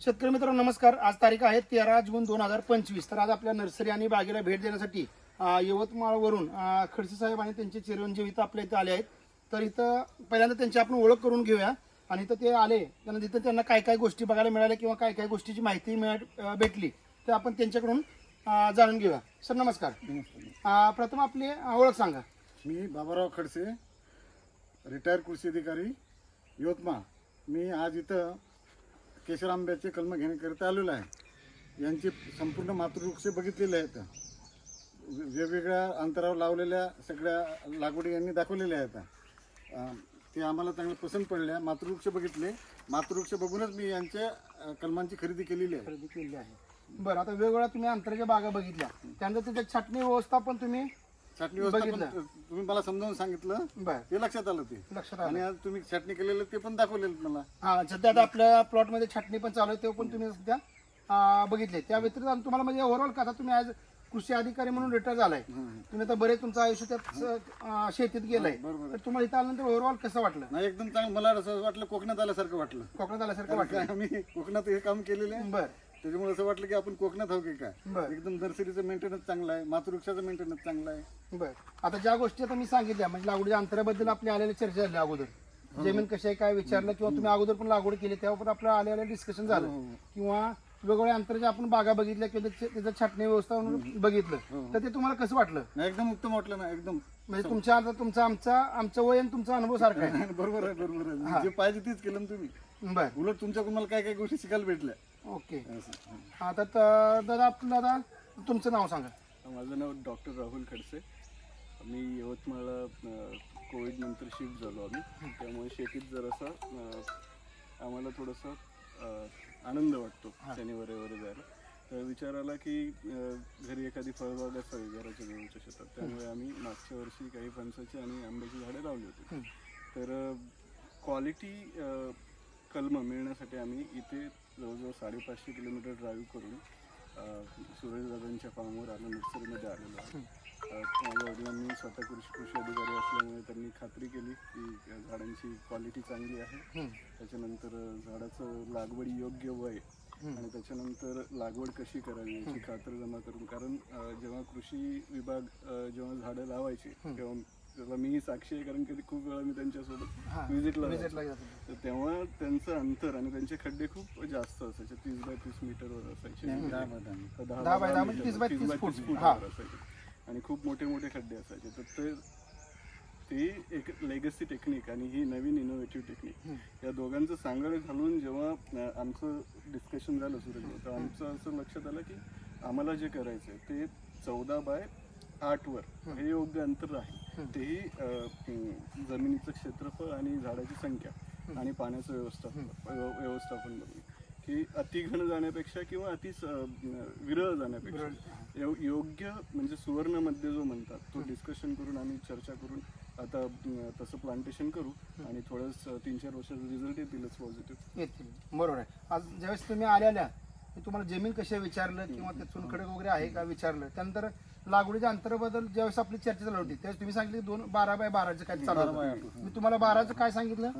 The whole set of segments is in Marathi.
शेतकरी मित्रांनो नमस्कार. आज तारीख आहे तेरा जून दोन हजार पंचवीस. तर आज आपल्या नर्सरी आणि बागेला भेट देण्यासाठी यवतमाळवरून खडसे साहेब आणि त्यांचे चिरंजीव इथं आपल्या इथं आले आहेत. तर इथं पहिल्यांदा त्यांची आपण ओळख करून घेऊया. आणि इथं ते आले त्यांना तिथं त्यांना काय काय गोष्टी बघायला मिळाल्या किंवा काय काय गोष्टीची माहिती मिळा भेटली तर आपण त्यांच्याकडून जाणून घेऊया. सर नमस्कार. प्रथम आपली ओळख सांगा. मी बाबाराव खडसे रिटायर कृषी अधिकारी यवतमाळ. मी आज इथं केशर आंब्याचे कलम घेण्याकरिता आलेलो आहे. यांचे संपूर्ण मातृवृक्ष बघितलेले आहेत. वेगवेगळ्या अंतरावर लावलेल्या सगळ्या लागवडी यांनी दाखवलेल्या आहेत. ते आम्हाला चांगले पसंत पडल्या. मातृवृक्ष बघितले. मातृवृक्ष बघूनच मी यांच्या कलमांची खरेदी केलेली आहे. खरेदी केली आहे. बरं आता वेगवेगळ्या तुम्ही अंतराच्या बागा बघितल्या. त्यानंतर त्याच्या छाटणी व्यवस्था पण तुम्ही छाटणी व्यवस्था पण बघितलं. तुम्ही मला समजावून सांगितलं. बरं. ते लक्षात आलं ते. लक्षात आणि आज तुम्ही छाटणी केलेलं ते पण दाखवलेलं मला. हा सध्या आता आपल्या प्लॉटमध्ये छाटणी पण चालू आहे ते पण तुम्ही सध्या अं, बघितले. त्या व्यतिरिक्त आणि तुम्हाला म्हणजे ओव्हरऑल का आता तुम्ही आज कृषी अधिकारी म्हणून रिटायर झालाय. तुम्ही आता बरेच तुमचं आयुष्य त्यात अं, शेतीत गेलंय. बरोबर तर तुम्हाला इथं आल्यानंतर ओव्हरऑल कसं वाटलं? नाही एकदम चांगलं. मला असं वाटलं कोकणात आल्यासारखं वाटलं. कोकणात आल्यासारखं वाटलं. आम्ही कोकणात हे काम केलेलं आहे. बर. त्याच्यामुळे असं वाटलं की आपण कोकणात आहो की काय? बर. एकदम नर्सरीचं मेंटेनन्स चांगलं आहे मातृवृक्षाचं मेंटेनन्स चांगलं आहे. बर. आता ज्या गोष्टी आता मी सांगितल्या म्हणजे लागवडीच्या अंतराबद्दल आपली आलेली चर्चा झाली अगोदर. जमीन कशी आहे काय विचारलं किंवा तुम्ही अगोदर पण लागवड केली तेव्हा पण आपलं आलेलं डिस्कशन झालं. किंवा वेगवेगळ्या अंतराच्या आपण बागा बघितल्या किंवा त्याचे- त्याचं छाटणी व्यवस्था म्हणून बघितलं. तर ते तुम्हाला कसं वाटलं? नाही एकदम उत्तम वाटलं ना एकदम. म्हणजे तुमच्या आता तुमचा आमचा आमचं वय आणि तुमचा अनुभव सारखा आहे. बरोबर आहे बरोबर आहे. जे पाहिजे तेच केलं ना तुम्ही. बर. उलट तुमच्याकडून मला काय काय गोष्टी शिकायला भेटल्या. ओके. आता त- दादा आपलं दादा तुमचं नाव सांगा. माझं नाव डॉक्टर राहुल खडसे. मी यवतमाळला कोविड नंतर शिफ्ट झालो आम्ही. त्यामुळे शेतीत जरासा अ, आम्हाला थोडासा अ, आनंद वाटतो शनिवार रविवारी जायला. तर विचार आला की अ, घरी एखादी फळबाग असावी घराच्या जवळच्या शेतात. त्यामुळे आम्ही मागच्या वर्षी काही फणसाची आणि आंब्याची झाडे लावली होती. तर क्वालिटी कलम मिळण्यासाठी आम्ही इथे जवळजवळ साडेपाचशे किलोमीटर ड्राईव्ह करून अ, सुरेश दादांच्या फार्मवर आलो नर्सरीमध्ये आलेलो आहे. माझ्या वडिलांनी स्वतः कृषी कृषी अधिकारी असल्यामुळे त्यांनी खात्री केली की झाडांची क्वालिटी चांगली आहे. त्याच्यानंतर झाडाचं लागवडी योग्य वय आणि त्याच्यानंतर लागवड कशी करावी याची खात्र जमा करून कारण जेव्हा कृषी विभाग जेव्हा झाडं लावायची तेव्हा तेव्हा मीही साक्षी आहे कारण कधी खूप वेळा मी त्यांच्यासोबत व्हिजिटला तर तेव्हा त्यांचं अंतर आणि त्यांचे खड्डे खूप जास्त असायचे तीस बाय तीस मीटरवर असायचे. दहा बाय दहा म्हणजे तीस बाय तीस फूट. फूटवर हा. असायचे. आणि खूप मोठे मोठे खड्डे असायचे. तर ते ती एक लेगसी टेक्निक आणि ही नवीन इनोव्हेटिव्ह टेक्निक या दोघांचं सांगड घालून जेव्हा आमचं डिस्कशन झालं सुरेश तर आमचं असं लक्षात आलं की आम्हाला जे करायचं ते चौदा बाय आठवर हे. योग्य अंतर आहे तेही अं, जमिनीचं क्षेत्रफळ आणि झाडाची संख्या आणि पाण्याचं व्यवस्थापन व्यव- व्यवस्थापन बघून की अति घन जाण्यापेक्षा किंवा अति स- अं, विरळ जाण्यापेक्षा यो- योग्य म्हणजे सुवर्णमध्ये जो म्हणतात तो डिस्कशन करून आम्ही चर्चा करून आता अं, तसं प्लांटेशन करू आणि थोडंच अं, तीन चार वर्षाचा रिझल्ट येतीलच पॉझिटिव्ह येतील. बरोबर आहे. आज ज्यावेळेस तुम्ही आलेल्या मी तुम्हाला जमीन कशी विचारलं किंवा ते चुनखडक वगैरे आहे का विचारलं त्यानंतर लागवडीच्या अंतराबद्दल ज्यावेळेस आपली चर्चा चालू होती त्यावेळेस तुम्ही सांगितले दोन बारा बाय बाराचं काय चालू होतं. मी तुम्हाला बाराचं काय सांगितलं?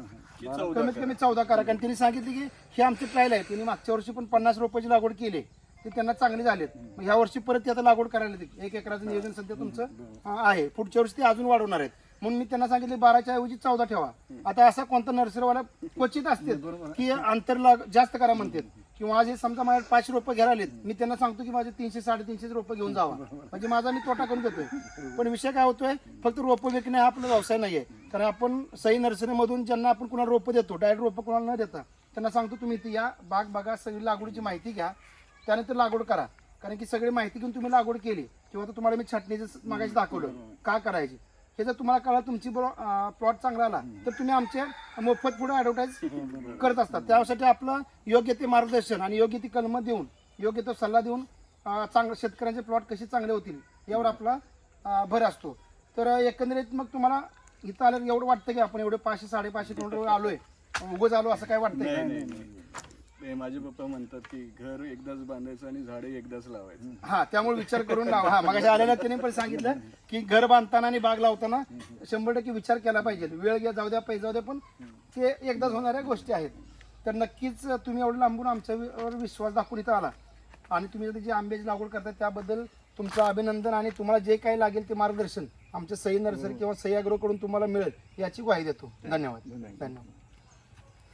कमीत कमी चौदा करा. कारण त्यांनी सांगितले की हे आमचे ट्रायल आहे. त्यांनी मागच्या वर्षी पण पन्नास रोपाची लागवड केली. ते त्यांना चांगले झालेत. मग ह्या वर्षी परत ते आता लागवड करायला येतील. एक एकराचं नियोजन सध्या तुमचं अं, आहे. पुढच्या वर्षी ते अजून वाढवणार आहेत. म्हणून मी त्यांना सांगितले बाराच्या ऐवजी चौदा ठेवा. आता असा कोणता नर्सरीवाला क्वचित असते की अंतर लाग- जास्त करा म्हणतात. किंवा आज हे समजा माझ्या पाचशे रुपये घ्यायला आलेत मी त्यांना सांगतो की माझे तीनशे साडेतीनशे रुपये घेऊन जावा. म्हणजे माझा मी तोटा करून देतोय पण विषय काय होतोय फक्त रोपं विकणे हा आपला व्यवसाय नाहीये. कारण आपण सही नर्सरीमधून ज्यांना आपण कुणाला रोपं देतो डायरेक्ट रोपं कुणाला न देता त्यांना सांगतो तुम्ही इथे या बाग बागा सगळी लागवडीची माहिती घ्या त्यानंतर लागवड करा. कारण की सगळी माहिती घेऊन तुम्ही लागवड केली किंवा तुम्हाला मी छाटणीचं मागायचं दाखवलं. का करायची? हे जर तुम्हाला कळलं तुमची प्लॉट चांगला आला तर तुम्ही आमचे मोफत पुढे ऍडव्हर्टाईज करत असतात. त्यासाठी आपलं योग्य ते मार्गदर्शन आणि योग्य ती कलम देऊन योग्य तो सल्ला देऊन चांगलं शेतकऱ्यांचे प्लॉट कसे चांगले होतील यावर आपला भर असतो. तर एकंदरीत मग तुम्हाला इथं आलं एवढं वाटतं की आपण एवढे पाचशे साडेपाचशे किलोमीटर आलोय उगोच आलो असं काय वाटतंय? माझे पप्पा म्हणतात की घर एकदाच बांधायचं आणि झाडे एकदाच लावायचं. हा त्यामुळे विचार करून लावा. हा मग आलेल्या त्याने पण सांगितलं की घर बांधताना आणि बाग लावताना शंभर टक्के विचार केला पाहिजे. वेळ घ्या जाऊ द्या पैसे जाऊ द्या पण ते एकदाच होणाऱ्या गोष्टी आहेत. तर नक्कीच तुम्ही एवढं लांबून आमच्यावर विश्वास दाखवून इथं आला. आणि तुम्ही जी आंब्याची लागवड करता त्याबद्दल तुमचं अभिनंदन आणि तुम्हाला जे काही लागेल ते मार्गदर्शन आमच्या सई नर्सरी किंवा सई अग्रोकडून तुम्हाला मिळेल याची ग्वाही देतो. धन्यवाद. धन्यवाद.